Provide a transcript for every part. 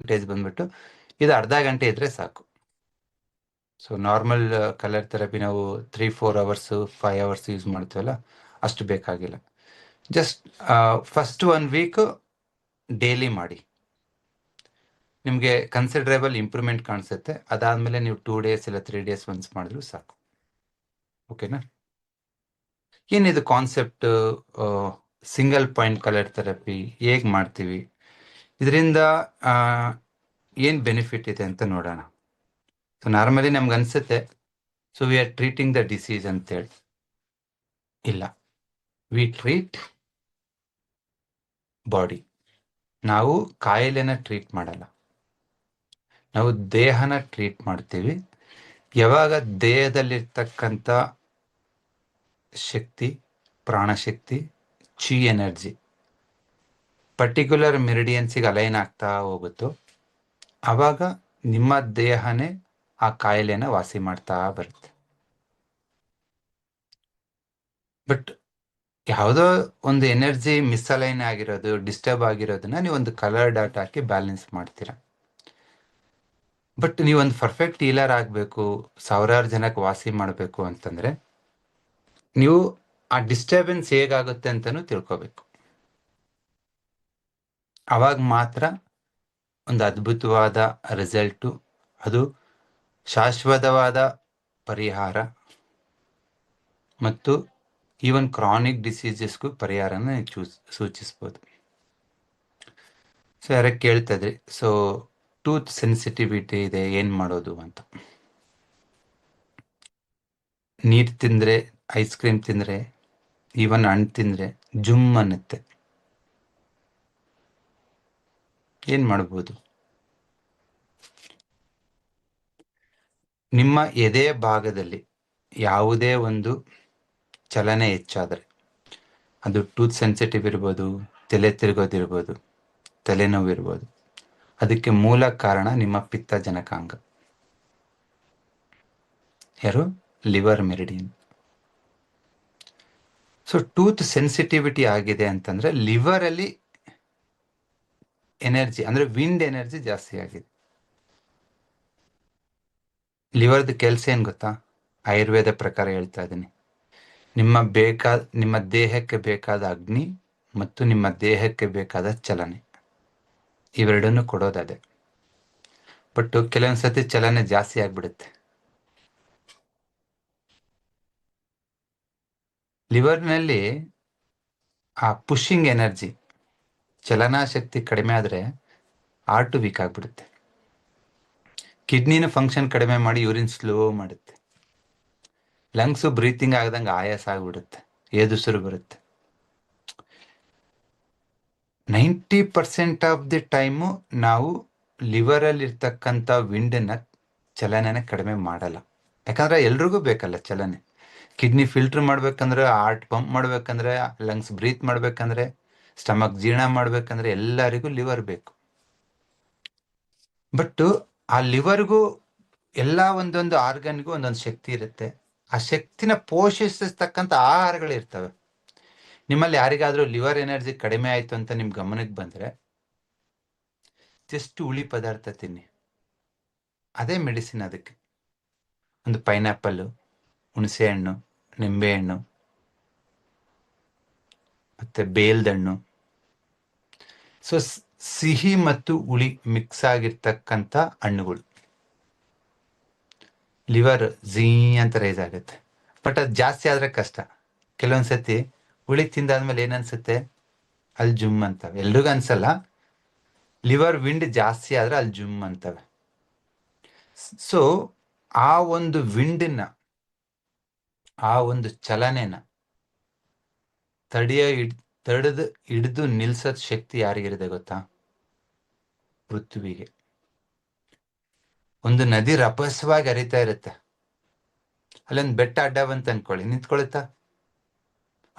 Percentage ಬಂದ್ಬಿಟ್ಟು ಇದು ಅರ್ಧ ಗಂಟೆ ಇದ್ರೆ ಸಾಕು. ಸೊ ನಾರ್ಮಲ್ ಕಲರ್ ಥೆರಪಿ ನಾವು three four hours five hours use ಮಾಡ್ತೀವಲ್ಲ, ಅಷ್ಟು ಬೇಕಾಗಿಲ್ಲ. Just first one week daily ಮಾಡಿ. ನಿಮಗೆ ಕನ್ಸಿಡರೇಬಲ್ ಇಂಪ್ರೂವ್ಮೆಂಟ್ ಕಾಣಿಸುತ್ತೆ. ಅದಾದಮೇಲೆ ನೀವು ಟೂ ಡೇಸ್ ಇಲ್ಲ ತ್ರೀ ಡೇಸ್ ಒನ್ಸ್ ಮಾಡಿದ್ರು ಸಾಕು. ಓಕೆನಾ ಏನಿದು concept single point colour therapy ಹೇಗೆ ಮಾಡ್ತೀವಿ? ಇದರಿಂದ ಏನು ಬೆನಿಫಿಟ್ ಇದೆ ಅಂತ ನೋಡೋಣ. ಸೊ ನಾರ್ಮಲಿ ನಮ್ಗೆ ಅನ್ಸುತ್ತೆ so we are treating the disease ಅಂತೇಳಿ. ಇಲ್ಲ. ವಿ ಟ್ರೀಟ್ ಬಾಡಿ ನಾವು ಕಾಯಿಲೆನ ಟ್ರೀಟ್ ಮಾಡಲ್ಲ. ನಾವು ದೇಹನ ಟ್ರೀಟ್ ಮಾಡ್ತೀವಿ. ಯಾವಾಗ ದೇಹದಲ್ಲಿರ್ತಕ್ಕಂಥ ಶಕ್ತಿ, ಪ್ರಾಣಶಕ್ತಿ ಚಿ ಎನರ್ಜಿ ಪರ್ಟಿಕ್ಯುಲರ್ ಮೆರಿಡಿಯನ್ಸಿಗೆ ಅಲೈನ್ ಆಗ್ತಾ ಹೋಗುತ್ತೋ. ಆವಾಗ ನಿಮ್ಮ ದೇಹನೇ ಆ ಕಾಯಿಲೆನ ವಾಸಿ ಮಾಡ್ತಾ ಬರುತ್ತೆ. ಬಟ್ ಯಾವುದೋ ಒಂದು ಎನರ್ಜಿ ಮಿಸ್ಅಲೈನ್ ಆಗಿರೋದು ಡಿಸ್ಟರ್ಬ್ ಆಗಿರೋದನ್ನ ನೀವು ಒಂದು ಕಲರ್ ಡಾಟ್ ಹಾಕಿ ಬ್ಯಾಲೆನ್ಸ್ ಮಾಡ್ತೀರಾ. ಬಟ್ ನೀವೊಂದು ಪರ್ಫೆಕ್ಟ್ ಹೀಲರ್ ಆಗಬೇಕು, ಸಾವಿರಾರು ಜನಕ್ಕೆ ವಾಸಿ ಮಾಡಬೇಕು ಅಂತಂದ್ರೆ, ನೀವು ಆ ಡಿಸ್ಟರ್ಬೆನ್ಸ್ ಹೇಗಾಗುತ್ತೆ ಅಂತಲೂ ತಿಳ್ಕೊಬೇಕು. ಅವಾಗ ಮಾತ್ರ ಒಂದು ಅದ್ಭುತವಾದ ರಿಸಲ್ಟು ಅದು ಶಾಶ್ವತವಾದ ಪರಿಹಾರ ಮತ್ತು ಈವನ್ ಕ್ರಾನಿಕ್ ಡಿಸೀಸಸ್ಗೂ ಪರಿಹಾರನ ಚೂಸ್, ಸೂಚಿಸ್ಬೋದು. ಸೊ ಯಾರಕ್ಕೆ ಕೇಳ್ತಾ ಇದ್ರಿ ಸೊ ಟೂತ್ ಸೆನ್ಸಿಟಿವಿಟಿ ಇದೆ, ಏನು ಮಾಡೋದು ಅಂತ. ನೀರು ತಿಂದರೆ ಐಸ್ ಕ್ರೀಮ್ ತಿಂದರೆ ಈವನ್ ಹಣ್ಣು ತಿಂದರೆ ಜುಮ್ ಅನ್ನುತ್ತೆ. ಏನು ಮಾಡ್ಬೋದು? ನಿಮ್ಮ ಎದೆ ಭಾಗದಲ್ಲಿ ಯಾವುದೇ ಒಂದು ಚಲನೆ ಹೆಚ್ಚಾದರೆ, ಅದು ಟೂತ್ ಸೆನ್ಸಿಟಿವ್ ಇರ್ಬೋದು, ತಲೆ ತಿರುಗೋದಿರ್ಬೋದು ತಲೆನೋವು ಇರ್ಬೋದು ಅದಕ್ಕೆ ಮೂಲ ಕಾರಣ ನಿಮ್ಮ ಪಿತ್ತ ಜನಕಾಂಗ ಯಾರು? Liver meridian. So tooth sensitivity ಆಗಿದೆ ಅಂತಂದ್ರೆ ಲಿವರ್ ಅಲ್ಲಿ ಎನರ್ಜಿ ಅಂದ್ರೆ ವಿಂಡ್ ಎನರ್ಜಿ ಜಾಸ್ತಿ ಆಗಿದೆ. ಲಿವರ್ದು ಕೆಲಸ ಏನ್ ಗೊತ್ತಾ? ಆಯುರ್ವೇದ ಪ್ರಕಾರ ಹೇಳ್ತಾ ಇದ್ದೀನಿ. ನಿಮ್ಮ ಬೇಕಾದ, ನಿಮ್ಮ ದೇಹಕ್ಕೆ ಬೇಕಾದ ಅಗ್ನಿ ಮತ್ತು ನಿಮ್ಮ ದೇಹಕ್ಕೆ ಬೇಕಾದ ಚಲನೆ. ಇವೆರಡನ್ನು ಕೊಡೋದದೆ. ಬಟ್ ಕೆಲವೊಂದ್ಸತಿ ಚಲನೆ ಜಾಸ್ತಿ ಆಗ್ಬಿಡುತ್ತೆ. ಲಿವರ್ನಲ್ಲಿ ಆ ಪುಷಿಂಗ್ ಎನರ್ಜಿ ಚಲನಾಶಕ್ತಿ ಕಡಿಮೆ ಆದರೆ ಆರ್ಟು ವೀಕ್ ಆಗಿಬಿಡುತ್ತೆ. ಕಿಡ್ನಿನ ಫಂಕ್ಷನ್ ಕಡಿಮೆ ಮಾಡಿ ಯೂರಿನ್ ಸ್ಲೋ ಮಾಡುತ್ತೆ. ಲಂಗ್ಸು ಬ್ರೀತಿಂಗ್ ಆಗದಂಗೆ ಆಯಾಸ ಆಗಿಬಿಡುತ್ತೆ. ಏದುಸಿರು ಬರುತ್ತೆ. Ninety percent of the time ನಾವು ಲಿವರಲ್ಲಿ ಇರ್ತಕ್ಕಂಥ ವಿಂಡನ್ನ ಚಲನೆನ ಕಡಿಮೆ ಮಾಡಲ್ಲ. ಯಾಕಂದ್ರೆ ಎಲ್ರಿಗೂ ಬೇಕಲ್ಲ ಚಲನೆ. ಕಿಡ್ನಿ ಫಿಲ್ಟರ್ ಮಾಡ್ಬೇಕಂದ್ರೆ ಹಾರ್ಟ್ ಪಂಪ್ ಮಾಡ್ಬೇಕಂದ್ರೆ ಲಂಗ್ಸ್ ಬ್ರೀತ್ ಮಾಡ್ಬೇಕಂದ್ರೆ ಸ್ಟಮಕ್ ಜೀರ್ಣ ಮಾಡ್ಬೇಕಂದ್ರೆ ಎಲ್ಲರಿಗೂ ಲಿವರ್ ಬೇಕು. ಬಟ್ ಆ ಲಿವರ್ಗೂ ಎಲ್ಲ ಒಂದೊಂದು ಆರ್ಗನ್ಗೂ ಒಂದೊಂದು ಶಕ್ತಿ ಇರುತ್ತೆ. ಆ ಶಕ್ತಿನ ಪೋಷಿಸತಕ್ಕಂಥ ಆಹಾರಗಳು ಇರ್ತವೆ. ನಿಮ್ಮಲ್ಲಿ ಯಾರಿಗಾದ್ರೂ ಲಿವರ್ ಎನರ್ಜಿ ಕಡಿಮೆ ಆಯ್ತು ಅಂತ ನಿಮ್ ಗಮನಕ್ಕೆ ಬಂದ್ರೆ ಜಸ್ಟ್ ಹುಳಿ ಪದಾರ್ಥ ತಿನ್ನಿ. ಅದೇ ಮೆಡಿಸಿನ್ ಅದಕ್ಕೆ. ಒಂದು ಪೈನಾಪಲ್ಲು, ಹುಣಸೆ ಹಣ್ಣು ನಿಂಬೆಹಣ್ಣು ಮತ್ತೆ ಬೇಲ್ದಣ್ಣು ಸೊ ಸಿಹಿ ಮತ್ತು ಹುಳಿ ಮಿಕ್ಸ್ ಆಗಿರ್ತಕ್ಕಂಥ ಹಣ್ಣುಗಳು. ಲಿವರ್ ಝೀ ಅಂತ ರೈಸ್ ಆಗುತ್ತೆ. ಬಟ್ ಅದು ಜಾಸ್ತಿ ಆದ್ರೆ ಕಷ್ಟ. ಕೆಲವೊಂದ್ಸತಿ ಹುಳಿ ತಿಂದಾದ್ಮೇಲೆ ಏನನ್ಸುತ್ತೆ? ಅಲ್ಲಿ ಜುಮ್ ಅಂತವೆ. ಎಲ್ರಿಗೂ ಅನ್ಸಲ್ಲ. ಲಿವರ್ ವಿಂಡ್ ಜಾಸ್ತಿ ಆದ್ರೆ ಅಲ್ಲಿ ಜುಮ್ ಅಂತವೆ. ಸೊ ಆ ಒಂದು ವಿಂಡನ್ನ ಆ ಒಂದು ಚಲನೆನ ತಡೆಯ ತಡೆದು ಹಿಡಿದು ನಿಲ್ಸದ್ ಶಕ್ತಿ ಯಾರಿಗಿರುತ್ತೆ ಗೊತ್ತಾ? ಪೃಥ್ವಿಗೆ. ಒಂದು ನದಿ ರಭಸವಾಗಿ ಹರಿತಾ ಇರುತ್ತೆ. ಅಲ್ಲೊಂದು ಬೆಟ್ಟ ಅಡ್ಡ ಬಂತ ಅನ್ಕೊಳ್ಳಿ, ನಿಂತ್ಕೊಳುತ್ತಾ?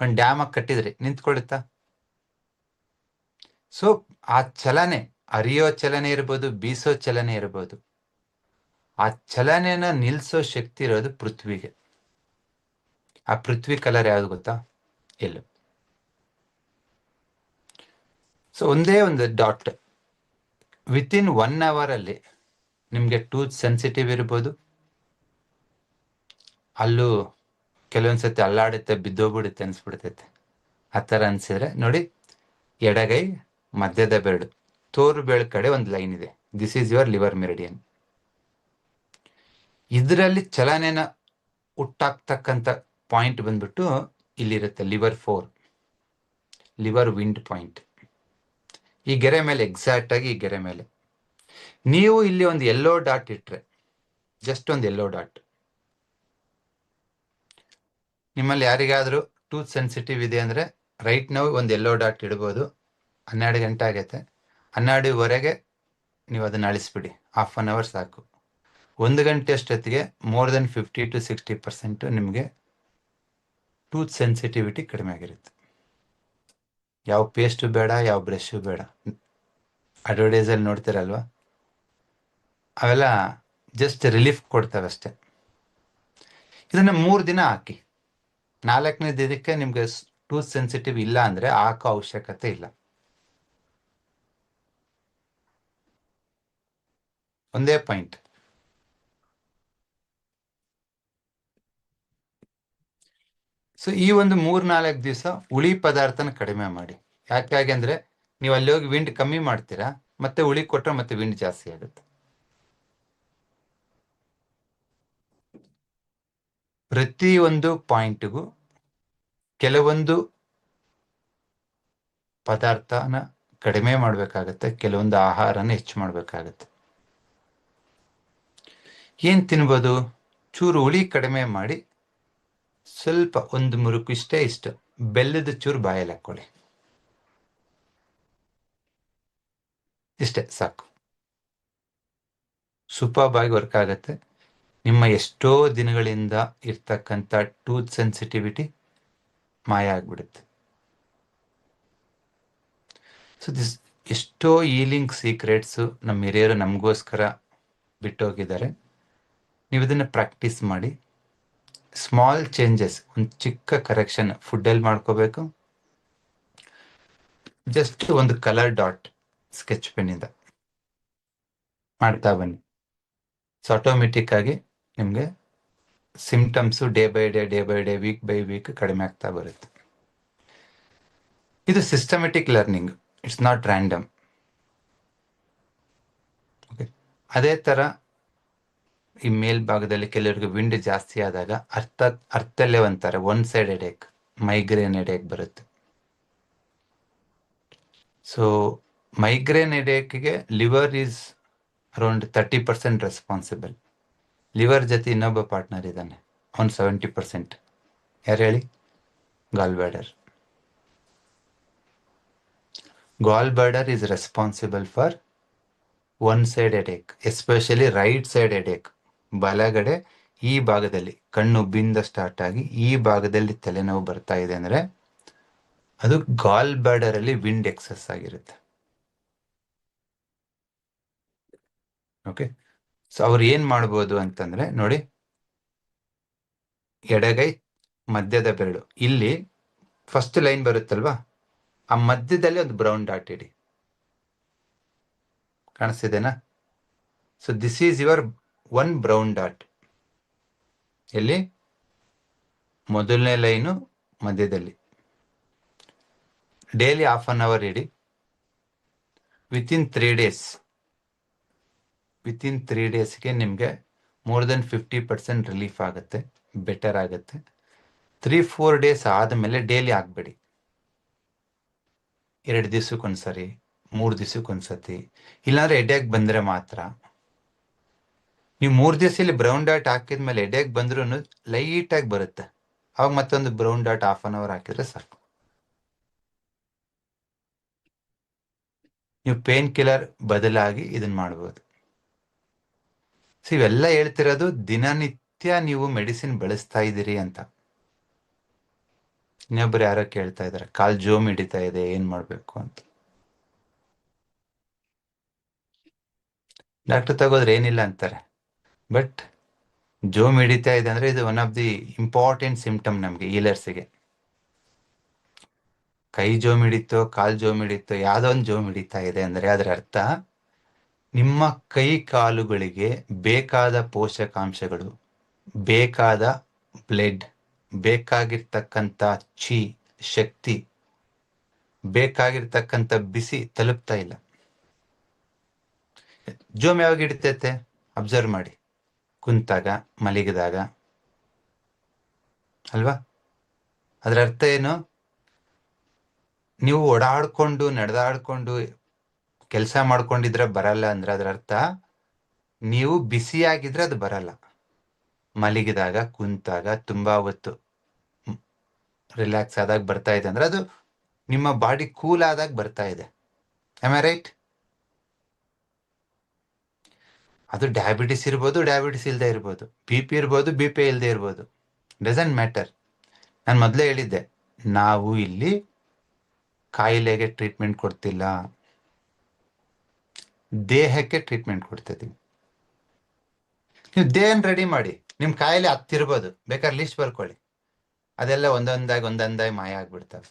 ಒಂದ್ ಡ್ಯಾಮ್ ಆಗಿ ಕಟ್ಟಿದ್ರಿ ನಿಂತ್ಕೊಳುತ್ತಾ? ಸೊ ಆ ಚಲನೆ ಅರಿಯೋ ಚಲನೆ ಇರ್ಬೋದು, ಬೀಸೋ ಚಲನೆ ಇರ್ಬೋದು. ಆ ಚಲನೆನ ನಿಲ್ಸೋ ಶಕ್ತಿ ಇರೋದು ಪೃಥ್ವಿಗೆ. ಆ ಪೃಥ್ವಿ ಕಲರ್ ಯಾವ್ದು ಗೊತ್ತಾ? ಎಲ್ಲು. ಸೊ ಒಂದೇ ಒಂದು ಡಾಟ್ ವಿತಿನ್ ಒನ್ ಅವರಲ್ಲಿ ನಿಮಗೆ ಟೂತ್ ಸೆನ್ಸಿಟಿವ್ ಇರ್ಬೋದು. ಅಲ್ಲೂ ಕೆಲವೊಂದ್ಸತಿ ಅಲ್ಲಾಡುತ್ತೆ, ಬಿದ್ದೋಗ್ಬಿಡುತ್ತೆ ಅನ್ಸ್ಬಿಡ್ತೈತೆ. ಆ ಥರ ಅನ್ಸಿದ್ರೆ ನೋಡಿ, ಎಡಗೈ, ಮಧ್ಯದ ಬೆರಳು ತೋರು ಬೆಳ್ ಕಡೆ ಒಂದು ಲೈನ್ ಇದೆ. This is your liver meridian ಇದರಲ್ಲಿ ಚಲನೆನ ಹುಟ್ಟಾಕ್ತಕ್ಕಂಥ ಪಾಯಿಂಟ್ ಬಂದ್ಬಿಟ್ಟು ಇಲ್ಲಿರುತ್ತೆ liver four liver wind point ಈ ಗೆರೆ ಮೇಲೆ ಎಕ್ಸಾಕ್ಟ್ ಆಗಿ ಈ ಗೆರೆ ಮೇಲೆ. ನೀವು ಇಲ್ಲಿ ಒಂದು ಎಲ್ಲೋ ಡಾಟ್ ಇಟ್ರೆ ಜಸ್ಟ್ ಒಂದು ಎಲ್ಲೋ ಡಾಟ್ ನಿಮ್ಮಲ್ಲಿ ಯಾರಿಗಾದ್ರೂ ಟೂತ್ ಸೆನ್ಸಿಟಿವ್ ಇದೆ ಅಂದ್ರೆ ರೈಟ್ ನಾವು ಒಂದು ಎಲ್ಲೋ ಡಾಟ್ ಇಡ್ಬೋದು. ಹನ್ನೆರಡು ಗಂಟೆ ಆಗೈತೆ. ಹನ್ನೆರಡುವರೆಗೆ ನೀವು ಅದನ್ನ ಅಳಿಸ್ಬಿಡಿ. ಹಾಫ್ ಅನ್ ಅವರ್ ಸಾಕು. ಒಂದು ಗಂಟೆ ಅಷ್ಟೊತ್ತಿಗೆ more than fifty to sixty percent ನಿಮಗೆ ಟೂತ್ ಸೆನ್ಸಿಟಿವಿಟಿ ಕಡಿಮೆ ಆಗಿರುತ್ತೆ. ಯಾವ ಪೇಸ್ಟು ಬೇಡ, ಯಾವ ಬ್ರಷು ಬೇಡ. ಅಡ್ವರ್ಟೈಸಲ್ಲಿ ನೋಡ್ತೀರಲ್ವಾ? ಅವೆಲ್ಲ ಜಸ್ಟ್ ರಿಲೀಫ್ ಕೊಡ್ತವೆ ಅಷ್ಟೆ. ಇದನ್ನ ಮೂರು ದಿನ ಹಾಕಿ. ನಾಲ್ಕನೇ ದಿನಕ್ಕೆ ನಿಮಗೆ ಟೂತ್ ಸೆನ್ಸಿಟಿವ್ ಇಲ್ಲ ಅಂದ್ರೆ ಹಾಕೋ ಅವಶ್ಯಕತೆ ಇಲ್ಲ. ಒಂದೇ ಪಾಯಿಂಟ್ ಸೊ ಈ ಒಂದು ಮೂರ್ ನಾಲ್ಕು ದಿವಸ ಹುಳಿ ಪದಾರ್ಥನ ಕಡಿಮೆ ಮಾಡಿ. ಯಾಕಾಗಿ ಅಂದ್ರೆ ನೀವು ಅಲ್ಲಿ ಹೋಗಿ ವಿಂಡ್ ಕಮ್ಮಿ ಮಾಡ್ತೀರಾ, ಮತ್ತೆ ಹುಳಿ ಕೊಟ್ಟರೆ ಮತ್ತೆ ವಿಂಡ್ ಜಾಸ್ತಿ ಆಗುತ್ತೆ. ಪ್ರತಿ ಒಂದು ಪಾಯಿಂಟ್ಗೂ ಕೆಲವೊಂದು ಪದಾರ್ಥನ ಕಡಿಮೆ ಮಾಡಬೇಕಾಗತ್ತೆ, ಕೆಲವೊಂದು ಆಹಾರನ ಹೆಚ್ಚು ಮಾಡಬೇಕಾಗತ್ತೆ. ಏನ್ ತಿನ್ಬೋದು? ಚೂರು ಹುಳಿ ಕಡಿಮೆ ಮಾಡಿ ಸ್ವಲ್ಪ ಒಂದು ಮುರುಕು ಇಷ್ಟೇ ಇಷ್ಟು. ಬೆಲ್ಲದ ಚೂರು ಬಾಯಲ್ಲಿ ಹಾಕೊಳ್ಳಿ ಇಷ್ಟೇ, ಸಾಕು. ಸೂಪರ್ಬಾಗಿ ವರ್ಕ್ ಆಗುತ್ತೆ. ನಿಮ್ಮ ಎಷ್ಟೋ ದಿನಗಳಿಂದ ಇರ್ತಕ್ಕಂಥ ಟೂತ್ ಸೆನ್ಸಿಟಿವಿಟಿ ಮಾಯ ಆಗ್ಬಿಡುತ್ತೆ. ಸೊ ದಿಸ್ ಎಷ್ಟೋ ಈಲಿಂಗ್ ಸೀಕ್ರೆಟ್ಸು ನಮ್ಮ ಹಿರಿಯರು ನಮಗೋಸ್ಕರ ಬಿಟ್ಟೋಗಿದ್ದಾರೆ. ನೀವು ಇದನ್ನು ಪ್ರಾಕ್ಟೀಸ್ ಮಾಡಿ. ಸ್ಮಾಲ್ ಚೇಂಜಸ್ ಒಂದು ಚಿಕ್ಕ ಕರೆಕ್ಷನ್ ಫುಡ್ಡಲ್ಲಿ ಮಾಡ್ಕೋಬೇಕು. ಜಸ್ಟ್ ಒಂದು ಕಲರ್ ಡಾಟ್ ಸ್ಕೆಚ್ ಪೆನ್ನಿಂದ ಮಾಡ್ತಾ ಬನ್ನಿ. ಸೊ ಆಟೋಮೆಟಿಕ್ ಆಗಿ ನಿಮಗೆ symptoms day by day day by day week by week ಕಡಿಮೆ ಆಗ್ತಾ ಬರುತ್ತೆ. ಇದು systematic learning it's not random ಅದೇ ಥರ ಈ ಮೇಲ್ಭಾಗದಲ್ಲಿ ಕೆಲವರಿಗೆ ವಿಂಡ್ ಜಾಸ್ತಿ ಆದಾಗ ಅರ್ಥ ಅರ್ಥಲ್ಲೇ ಒಂತಾರೆ one side headache migraine headache ಬರುತ್ತೆ. So migraine ಎಡೇಕ್ಗೆ liver is around thirty percent responsible liver ಜೊತೆ ಇನ್ನೊಬ್ಬ ಪಾರ್ಟ್ನರ್ ಇದ್ದಾನೆ ಒನ್ ಸೆವೆಂಟಿ ಪರ್ಸೆಂಟ್ ಯಾರು ಹೇಳಿ? Gall bladder gall bladder is responsible for one side headache especially right side headache ಬಲಗಡೆ ಈ ಭಾಗದಲ್ಲಿ ಕಣ್ಣು ಬಿಂದ ಸ್ಟಾರ್ಟ್ ಆಗಿ ಈ ಭಾಗದಲ್ಲಿ ತಲೆನೋವು ಬರ್ತಾ ಇದೆ ಅಂದ್ರೆ ಅದು ಗಾಲ್ ಬ್ಯಾಡರ್ ಅಲ್ಲಿ ವಿಂಡ್ ಎಕ್ಸಸ್ ಆಗಿರುತ್ತೆ. ಓಕೆ ಸೊ ಅವ್ರು ಏನ್ ಮಾಡ್ಬೋದು ಅಂತಂದ್ರೆ ನೋಡಿ, ಎಡಗೈ, ಮಧ್ಯದ ಬೆರಳು. ಇಲ್ಲಿ ಫಸ್ಟ್ ಲೈನ್ ಬರುತ್ತಲ್ವಾ? ಆ ಮಧ್ಯದಲ್ಲಿ ಒಂದು ಬ್ರೌನ್ ಡಾಟ್ ಇಡಿ. ಕಾಣಿಸ್ತಿದೆನಾ? So this is your one brown dot. ಎಲ್ಲಿ? ಮೊದಲನೇ ಲೈನು ಮಧ್ಯದಲ್ಲಿ. Daily half an hour ED. Within three days. Within three ಡೇಸ್ಗೆ ನಿಮಗೆ more than fifty percent relief ಆಗುತ್ತೆ, ಬೆಟರ್ ಆಗುತ್ತೆ. ತ್ರೀ ಫೋರ್ ಡೇಸ್ ಆದಮೇಲೆ ಡೈಲಿ ಹಾಕ್ಬೇಡಿ ಎರಡು ದಿವ್ಸಕ್ಕೊಂದ್ಸರಿ, ಮೂರು ದಿವ್ಸಕ್ಕೊಂದ್ಸತಿ, ಇಲ್ಲಾಂದ್ರೆ ಎಡ್ಡೆಗೆ ಬಂದರೆ ಮಾತ್ರ ನೀವು ಮೂರು ದಿವಸ ಇಲ್ಲಿ ಬ್ರೌನ್ ಡಾಟ್ ಹಾಕಿದ್ಮೇಲೆ ಎಡೆಗ್ ಬಂದ್ರು ಲೈಟ್ ಆಗಿ ಬರುತ್ತೆ. ಅವಾಗ ಮತ್ತೊಂದು brown dot half an hour ಹಾಕಿದ್ರೆ ಸಾಕು. ನೀವು ಪೇನ್ ಕಿಲ್ಲರ್ ಬದಲಾಗಿ ಇದನ್ನ ಮಾಡ್ಬೋದು. ಸೊ ಇವೆಲ್ಲ ಹೇಳ್ತಿರೋದು ದಿನನಿತ್ಯ ನೀವು ಮೆಡಿಸಿನ್ ಬಳಸ್ತಾ ಇದ್ದೀರಿ ಅಂತ. ಇನ್ನೊಬ್ರು ಯಾರೋ ಕೇಳ್ತಾ ಇದಾರೆ ಕಾಲ್ ಜೋಮ್ ಹಿಡಿತಾ ಇದೆ, ಏನ್ ಮಾಡ್ಬೇಕು ಅಂತ. ಡಾಕ್ಟರ್ ತಗೋದ್ರೆ ಏನಿಲ್ಲ ಅಂತಾರೆ. ಬಟ್ ಜೋಮ್ ಹಿಡಿತಾ ಇದೆ ಅಂದ್ರೆ ಇದು one of the important symptom ನಮ್ಗೆ ಈಲರ್ಸ್ಗೆ ಕೈ ಜೋಮ್ ಹಿಡಿತೋ ಕಾಲ್ ಜೋಮ್ ಹಿಡಿತೋ ಯಾವ್ದೋ ಒಂದು ಜೋಮ್ ಹಿಡಿತಾ ಇದೆ ಅಂದ್ರೆ ಅದರ ಅರ್ಥ, ನಿಮ್ಮ ಕೈ ಕಾಲುಗಳಿಗೆ ಬೇಕಾದ ಪೋಷಕಾಂಶಗಳು, ಬೇಕಾದ ಬ್ಲಡ್ ಬೇಕಾಗಿರ್ತಕ್ಕಂಥ ಚಿ ಶಕ್ತಿ, ಬೇಕಾಗಿರ್ತಕ್ಕಂಥ ಬಿಸಿ ತಲುಪ್ತಾ ಇಲ್ಲ. ಜೋಮ್ ಯಾವಾಗ ಹಿಡಿತೈತೆ? ಅಬ್ಸರ್ವ್ ಮಾಡಿ. ಕುಂತಾಗ, ಮಲಗಿದಾಗ. ಅಲ್ವಾ? ಅದರ ಅರ್ಥ ಏನು? ನೀವು ಓಡಾಡ್ಕೊಂಡು, ನಡೆದಾಡ್ಕೊಂಡು, ಕೆಲಸ ಮಾಡ್ಕೊಂಡಿದ್ರೆ ಬರಲ್ಲ ಅಂದ್ರೆ ಅದರ ಅರ್ಥ, ನೀವು ಬಿಸಿಯಾಗಿದ್ರೆ ಅದು ಬರಲ್ಲ. ಮಲಗಿದಾಗ, ಕುಂತಾಗ ತುಂಬಾ ಹೊತ್ತು ರಿಲ್ಯಾಕ್ಸ್ ಆದಾಗ ಬರ್ತಾ ಇದೆ ಅಂದ್ರೆ ಅದು ನಿಮ್ಮ ಬಾಡಿ ಕೂಲ್ ಆದಾಗ ಬರ್ತಾ ಇದೆ. ಐ ರೈಟ್ ಅದು ಡಯಾಬಿಟಿಸ್ ಇರ್ಬೋದು ಡಯಾಬಿಟಿಸ್ ಇಲ್ಲದೆ ಇರ್ಬೋದು. ಬಿ ಪಿ ಇರ್ಬೋದು ಬಿ ಪಿ ಇಲ್ಲದೆ ಇರ್ಬೋದು. ಡಸಂಟ್ ಮ್ಯಾಟರ್ ನಾನು ಮೊದಲೇ ಹೇಳಿದ್ದೆ, ನಾವು ಇಲ್ಲಿ ಕಾಯಿಲೆಗೆ ಟ್ರೀಟ್ಮೆಂಟ್ ಕೊಡ್ತಿಲ್ಲ. ದೇಹಕ್ಕೆ ಟ್ರೀಟ್ಮೆಂಟ್ ಕೊಡ್ತಿದ್ದೀವಿ ನೀವು ದೇಹನ ರೆಡಿ ಮಾಡಿ ನಿಮ್ಮ ಕಾಯಿಲೆ ಹತ್ತಿರ್ಬೋದು, ಬೇಕಾದ್ರೆ ಲಿಸ್ಟ್ ಬರ್ಕೊಳ್ಳಿ. ಅದೆಲ್ಲ ಒಂದೊಂದಾಗಿ ಒಂದೊಂದಾಗಿ ಮಾಯ ಆಗ್ಬಿಡ್ತವೆ.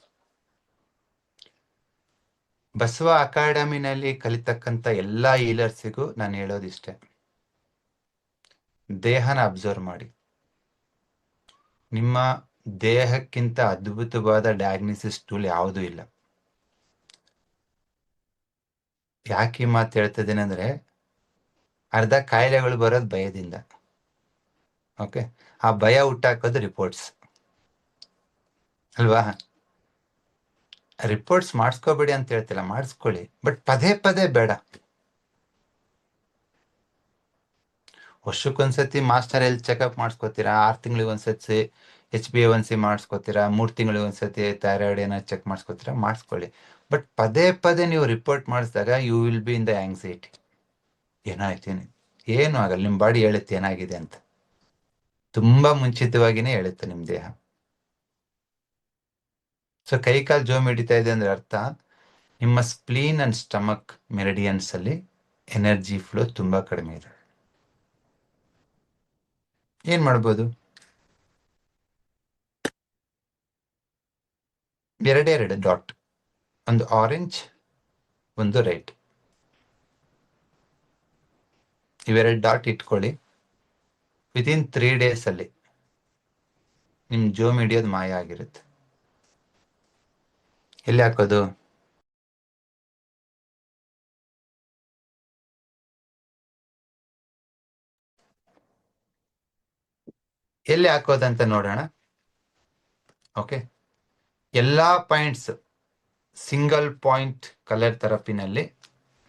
ಬಸವ ಅಕಾಡೆಮಿನಲ್ಲಿ ಕಲಿತಕ್ಕಂಥ ಎಲ್ಲ ಈಲರ್ಸಿಗೂ ನಾನು ಹೇಳೋದಿಷ್ಟೇ. ದೇಹನ ಅಬ್ಸರ್ವ್ ಮಾಡಿ. ನಿಮ್ಮ ದೇಹಕ್ಕಿಂತ ಅದ್ಭುತವಾದ ಡಯಾಗ್ನಿಸಿಸ್ ಟೂಲ್ ಯಾವುದೂ ಇಲ್ಲ. ಯಾಕೆ ಮಾತು ಹೇಳ್ತಿದ್ದೇನೆ ಅಂದ್ರೆ, ಅರ್ಧ ಕಾಯಿಲೆಗಳು ಬರೋದು ಭಯದಿಂದ. ಓಕೆ ಆ ಭಯ ಹುಟ್ಟಾಕೋದು ರಿಪೋರ್ಟ್ಸ್ ಅಲ್ವಾ? ರಿಪೋರ್ಟ್ಸ್ ಮಾಡಿಸ್ಕೋಬೇಡಿ ಅಂತ ಹೇಳ್ತಿಲ್ಲ, ಮಾಡಿಸ್ಕೊಳ್ಳಿ. ಬಟ್ ಪದೇ ಪದೇ ಬೇಡ. ವರ್ಷಕ್ಕೊಂದ್ಸತಿ ಮಾಸ್ಟರ್ ಹೆಲ್ತ್ ಚೆಕಪ್ ಮಾಡ್ಸ್ಕೊತೀರಾ? ಆರು ತಿಂಗಳಿಗೆ ಒಂದ್ಸತಿ ಎಚ್ ಬಿ ಸಿ ಮಾಡಿಸ್ಕೋತೀರಾ? ಮೂರು ತಿಂಗಳಿಗೆ ಒಂದ್ಸತಿ ಥೈರಾಯ್ಡ್ ಏನಾದ್ರು ಚೆಕ್ ಮಾಡ್ಸ್ಕೊತೀರಾ? ಮಾಡಿಸ್ಕೊಳ್ಳಿ. ಬಟ್ ಪದೇ ಪದೇ ನೀವು ರಿಪೋರ್ಟ್ ಮಾಡಿಸಿದಾಗ you will be in the anxiety ಏನಾಯ್ತೀನಿ ಏನು? ಆಗಲ್ಲ. ನಿಮ್ಮ ಬಾಡಿ ಹೇಳುತ್ತೆ ಏನಾಗಿದೆ ಅಂತ. ತುಂಬಾ ಮುಂಚಿತವಾಗಿನೇ ಹೇಳುತ್ತೆ ನಿಮ್ಮ ದೇಹ. ಸೊ ಕೈ ಕಾಲು ಜೋಮ್ ಹಿಡಿತಾ ಇದೆ ಅಂದ್ರೆ ಅರ್ಥ. ನಿಮ್ಮ ಸ್ಪ್ಲೀನ್ ಅಂಡ್ ಸ್ಟಮಕ್ ಮೆರಿಡಿಯನ್ಸ್ ಅಲ್ಲಿ ಎನರ್ಜಿ ಫ್ಲೋ ತುಂಬಾ ಕಡಿಮೆ ಇದೆ. ಏನ್ ಮಾಡ್ಬೋದು? ಎರಡೇ ಎರಡು ಡಾಟ್, ಒಂದು ಆರೆಂಜ್ ಒಂದು ರೆಡ್ ಇವೆರಡು ಡಾಟ್ ಇಟ್ಕೊಳ್ಳಿ. ವಿತಿನ್ ತ್ರೀ ಡೇಸ್ ಅಲ್ಲಿ ನಿಮ್ ಜೋಮ್ ಹಿಡಿಯೋದು ಮಾಯ ಆಗಿರುತ್ತೆ. ಎಲ್ಲಿ ಹಾಕೋದು? ಎಲ್ಲಿ ಹಾಕೋದಂತ ನೋಡೋಣ. ಓಕೆ ಎಲ್ಲ ಪಾಯಿಂಟ್ಸ್ ಸಿಂಗಲ್ ಪಾಯಿಂಟ್ ಕಲರ್ ಥೆರಪಿನಲ್ಲಿ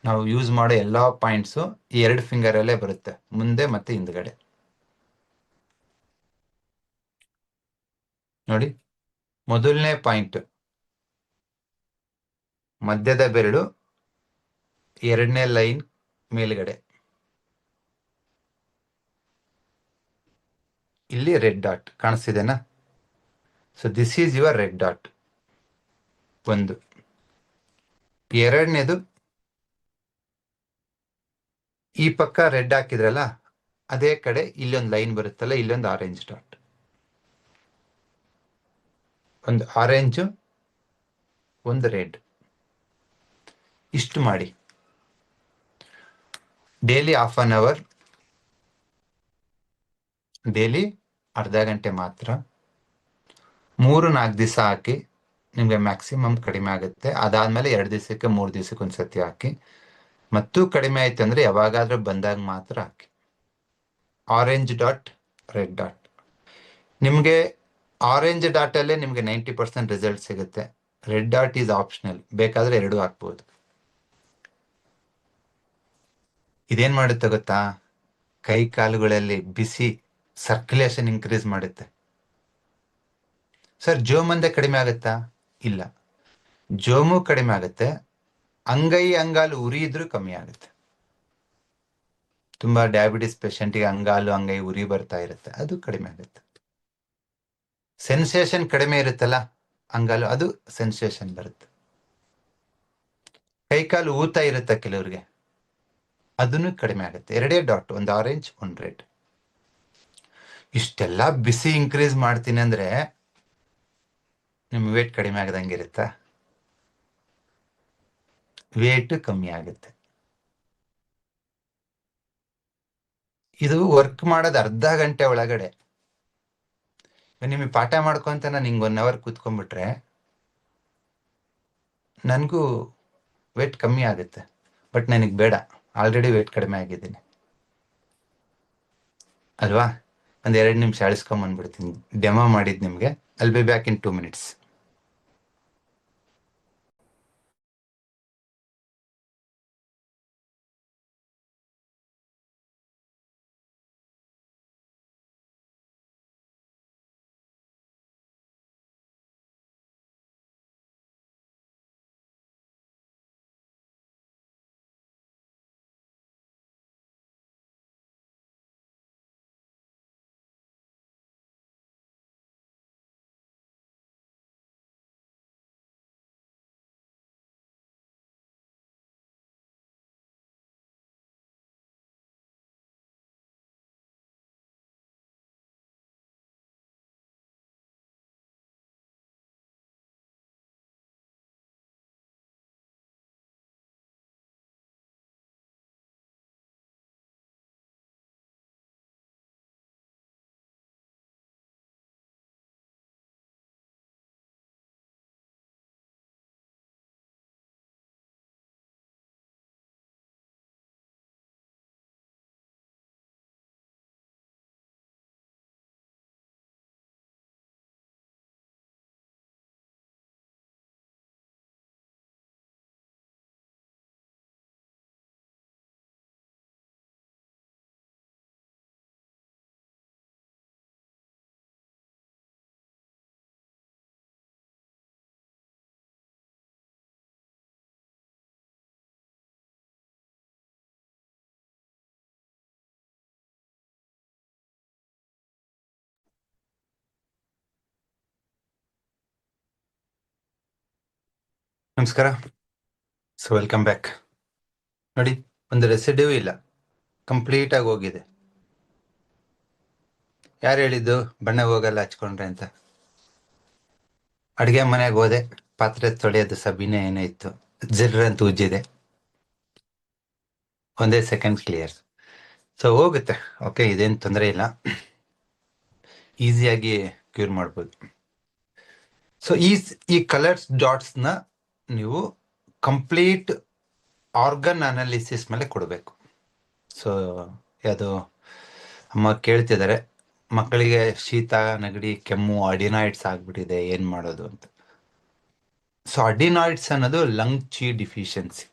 ನಾವು ಯೂಸ್ ಮಾಡೋ ಎಲ್ಲ ಪಾಯಿಂಟ್ಸು ಈ ಎರಡು ಫಿಂಗರ್ ಅಲ್ಲೇ ಬರುತ್ತೆ. ಮುಂದೆ ಮತ್ತೆ ಹಿಂದ್ಗಡೆ. ನೋಡಿ, ಮೊದಲನೇ ಪಾಯಿಂಟ್ ಮಧ್ಯದ ಬೆರಳು ಎರಡನೇ ಲೈನ್ ಮೇಲ್ಗಡೆ. ಇಲ್ಲಿ red dot ಕಾಣಿಸ್ತಿದೆನಾ? So this is your red dot ಒಂದು. ಎರಡನೇದು, ಈ ಪಕ್ಕ ರೆಡ್ ಹಾಕಿದ್ರಲ್ಲ, ಅದೇ ಕಡೆ ಇಲ್ಲೊಂದು ಲೈನ್ ಬರುತ್ತಲ್ಲ, ಇಲ್ಲೊಂದು ಆರೆಂಜ್ ಡಾಟ್ ಒಂದು ಆರೆಂಜು ಒಂದು ರೆಡ್ ಇಷ್ಟು ಮಾಡಿ. Daily half an hour daily ಅರ್ಧ ಗಂಟೆ ಮಾತ್ರ. ಮೂರು ನಾಲ್ಕು ದಿವಸ ಹಾಕಿ ನಿಮಗೆ ಮ್ಯಾಕ್ಸಿಮಮ್ ಕಡಿಮೆ ಆಗುತ್ತೆ. ಅದಾದಮೇಲೆ ಎರಡು ದಿವಸಕ್ಕೆ ಮೂರು ದಿವಸಕ್ಕೆ ಒಂದ್ಸತಿ ಹಾಕಿ. ಮತ್ತು ಕಡಿಮೆ ಆಯ್ತು ಅಂದ್ರೆ ಯಾವಾಗಾದ್ರೂ ಬಂದಾಗ ಮಾತ್ರ ಹಾಕಿ. ಆರೆಂಜ್ ಡಾಟ್ ರೆಡ್ ಡಾಟ್ ನಿಮಗೆ ಆರೆಂಜ್ ಡಾಟಲ್ಲೇ ನಿಮಗೆ ನೈಂಟಿ ಪರ್ಸೆಂಟ್ ರಿಸಲ್ಟ್ ಸಿಗುತ್ತೆ. ರೆಡ್ ಡಾಟ್ ಈಸ್ ಆಪ್ಷನಲ್ ಬೇಕಾದ್ರೆ ಎರಡು ಹಾಕ್ಬೋದು. ಇದೇನು ಮಾಡುತ್ತೆ ಗೊತ್ತಾ? ಕೈ ಕಾಲುಗಳಲ್ಲಿ ಬಿಸಿ ಸರ್ಕ್ಯುಲೇಷನ್ ಇನ್ಕ್ರೀಸ್ ಮಾಡುತ್ತೆ. ಸರ್ ಜೋಮಂದೆ ಕಡಿಮೆ ಆಗುತ್ತಾ? ಇಲ್ಲ. ಜೋಮು ಕಡಿಮೆ ಆಗುತ್ತೆ. ಅಂಗೈ ಅಂಗಾಲು ಉರಿ ಇದ್ರೂ ಕಮ್ಮಿ ಆಗುತ್ತೆ. ತುಂಬಾ ಡಯಾಬಿಟಿಸ್ ಪೇಷಂಟಿಗೆ ಅಂಗಾಲು, ಅಂಗೈ ಉರಿ ಬರ್ತಾ ಇರುತ್ತೆ. ಅದು ಕಡಿಮೆ ಆಗುತ್ತೆ. ಸೆನ್ಸೇಷನ್ ಕಡಿಮೆ ಇರುತ್ತಲ್ಲ, ಅಂಗಾಲು, ಅದು ಸೆನ್ಸೇಷನ್ ಬರುತ್ತೆ. ಕೈಕಾಲು ಊತ ಇರುತ್ತೆ ಕೆಲವ್ರಿಗೆ. ಅದನ್ನು ಕಡಿಮೆ ಆಗುತ್ತೆ. ಎರಡೇ ಡಾಟ್ ಒಂದು ಆರೆಂಜ್ ಒಂದು ರೆಡ್ ಇಷ್ಟೆಲ್ಲ ಬಿಸಿ ಇನ್ಕ್ರೀಸ್ ಮಾಡ್ತೀನಿ ಅಂದ್ರೆ ನಿಮ್ಮ ವೇಟ್ ಕಡಿಮೆ ಆಗದಂಗೆ ಇರುತ್ತಾ? ವೇಟ್ ಕಮ್ಮಿ ಆಗುತ್ತೆ. ಇದು ವರ್ಕ್ ಮಾಡೋದು ಅರ್ಧ ಗಂಟೆ ಒಳಗಡೆ. ನಿಮಗೆ ಪಾಠ ಮಾಡ್ಕೊಂತ ನಾನು ಹಿಂಗೆ ಒನ್ ಅವರ್ ಕೂತ್ಕೊಂಡ್ಬಿಟ್ರೆ ನನಗೂ ವೇಟ್ ಕಮ್ಮಿ ಆಗುತ್ತೆ. ಬಟ್ ನನಗೆ ಬೇಡ. ಆಲ್ರೆಡಿ ವೇಟ್ ಕಡಿಮೆ ಆಗಿದ್ದೀನಿ. ಅಲ್ವಾ? ಒಂದು ಎರಡು ನಿಮಿಷ ಅಳಿಸ್ಕೊಂಬಂದ್ಬಿಡ್ತೀನಿ. ಡೆಮೋ ಮಾಡಿದ್ ನಿಮಗೆ. I'll be back in two minutes ನಮಸ್ಕಾರ. ಸೊ ವೆಲ್ಕಮ್ ಬ್ಯಾಕ್ ನೋಡಿ, ಒಂದು ರೆಸಿಡ್ಯೂ ಇಲ್ಲ. ಕಂಪ್ಲೀಟ್ ಆಗಿ ಹೋಗಿದೆ. ಯಾರು ಹೇಳಿದ್ದು? ಬಣ್ಣ ಹೋಗಲ್ಲ, ಹಚ್ಕೊಂಡ್ರೆ ಅಂತ. ಅಡುಗೆ ಮನೆಗೆ ಹೋದೆ. ಪಾತ್ರೆ ತೊಳೆಯೋದು ಸಬಿನೇ ಏನೋ ಇತ್ತು. ಜಿರ್ರ ಅಂತ ಉಜ್ಜಿದೆ. ಒಂದೇ ಸೆಕೆಂಡ್ ಕ್ಲಿಯರ್ ಸೊ ಹೋಗುತ್ತೆ. ಓಕೆ ಇದೇನು ತೊಂದರೆ ಇಲ್ಲ. ಈಸಿಯಾಗಿ ಕ್ಯೂರ್ ಮಾಡ್ಬೋದು. ಸೊ ಈ ಈ ಕಲರ್ಸ್ ಡಾಟ್ಸ್ನ ನೀವು ಕಂಪ್ಲೀಟ್ ಆರ್ಗನ್ ಅನಾಲಿಸಿಸ್ ಮೇಲೆ ಕೊಡಬೇಕು. ಸೊ ಅದು ಅಮ್ಮ ಕೇಳ್ತಿದ್ದಾರೆ, ಮಕ್ಕಳಿಗೆ ಶೀತ, ನೆಗಡಿ, ಕೆಮ್ಮು ಅಡಿನಾಯ್ಡ್ಸ್ ಆಗ್ಬಿಟ್ಟಿದೆ, ಏನು ಮಾಡೋದು ಅಂತ. ಸೊ ಅಡಿನಾಯ್ಡ್ಸ್ ಅನ್ನೋದು ಲಂಗ್ ಚಿ ಡಿಫಿಷಿಯನ್ಸಿ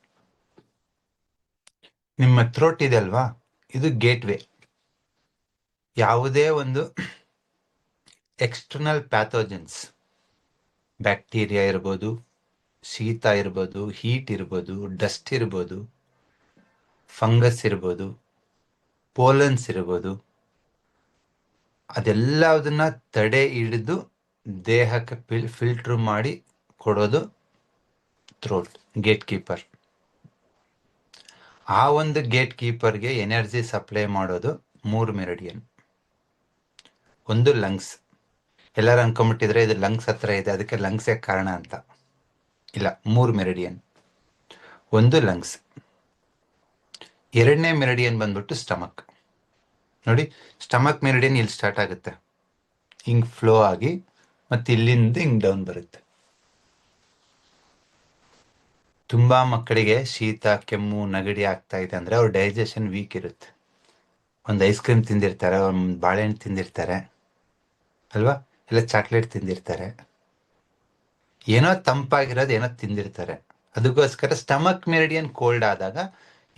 ನಿಮ್ಮ ಥ್ರೋಟ್ ಇದೆ ಅಲ್ವಾ? ಇದು ಗೇಟ್ವೇ ಯಾವುದೇ ಒಂದು ಎಕ್ಸ್ಟರ್ನಲ್ ಪ್ಯಾಥೋಜನ್ಸ್ ಬ್ಯಾಕ್ಟೀರಿಯಾ ಇರ್ಬೋದು ಶೀತ ಇರ್ಬೋದು ಹೀಟ್ ಇರ್ಬೋದು ಡಸ್ಟ್ ಇರ್ಬೋದು ಫಂಗಸ್ ಇರ್ಬೋದು ಪೋಲನ್ಸ್ ಇರ್ಬೋದು. ಅದೆಲ್ಲದನ್ನ ತಡೆ ಹಿಡಿದು ದೇಹಕ್ಕೆ ಫಿಲ್ ಫಿಲ್ಟ್ರ್ ಮಾಡಿ ಕೊಡೋದು ಥ್ರೋಟ್ ಗೇಟ್ ಕೀಪರ್ ಆ ಒಂದು ಗೇಟ್ ಕೀಪರ್ಗೆ ಎನರ್ಜಿ ಸಪ್ಲೈ ಮಾಡೋದು ಮೂರು ಮೆರಡಿಯನ್ ಒಂದು ಲಂಗ್ಸ್ ಎಲ್ಲರೂ ಅನ್ಕೊಂಬಿಟ್ಟಿದ್ರೆ ಇದು ಲಂಗ್ಸ್ ಹತ್ರ ಇದೆ, ಅದಕ್ಕೆ ಲಂಗ್ಸೇ ಕಾರಣ ಅಂತ. ಇಲ್ಲ, ಮೂರು ಮೆರಡಿಯನ್. ಒಂದು ಲಂಗ್ಸ್. ಎರಡನೇ ಮೆರಡಿಯನ್ ಬಂದ್ಬಿಟ್ಟು ಸ್ಟಮಕ್. ನೋಡಿ, ಸ್ಟಮಕ್ ಮೆರಡಿಯನ್ ಇಲ್ಲಿ ಸ್ಟಾರ್ಟ್ ಆಗುತ್ತೆ. ಹಿಂಗ್ ಫ್ಲೋ ಆಗಿ, ಮತ್ತೆ ಇಲ್ಲಿಂದ ಹಿಂಗ್ ಡೌನ್ ಬರುತ್ತೆ. ತುಂಬಾ ಮಕ್ಕಳಿಗೆ ಶೀತ, ಕೆಮ್ಮು, ನೆಗಡಿ ಆಗ್ತಾ ಇದೆ ಅಂದ್ರೆ ಅವ್ರ ಡೈಜೆಷನ್ ವೀಕ್ ಇರುತ್ತೆ. ಒಂದು ಐಸ್ ಕ್ರೀಮ್ ತಿಂದಿರ್ತಾರೆ, ಒಂದು ಬಾಳೆಹಣ್ಣು ತಿಂದಿರ್ತಾರೆ. ಅಲ್ವಾ? ಇಲ್ಲ, ಚಾಕ್ಲೇಟ್ ತಿಂದಿರ್ತಾರೆ. ಏನೋ ತಂಪಾಗಿರೋದು ಏನೋ ತಿಂದಿರ್ತಾರೆ. ಅದಕ್ಕೋಸ್ಕರ ಸ್ಟಮಕ್ ಮೆರಿಡಿಯನ್ ಕೋಲ್ಡ್ ಆದಾಗ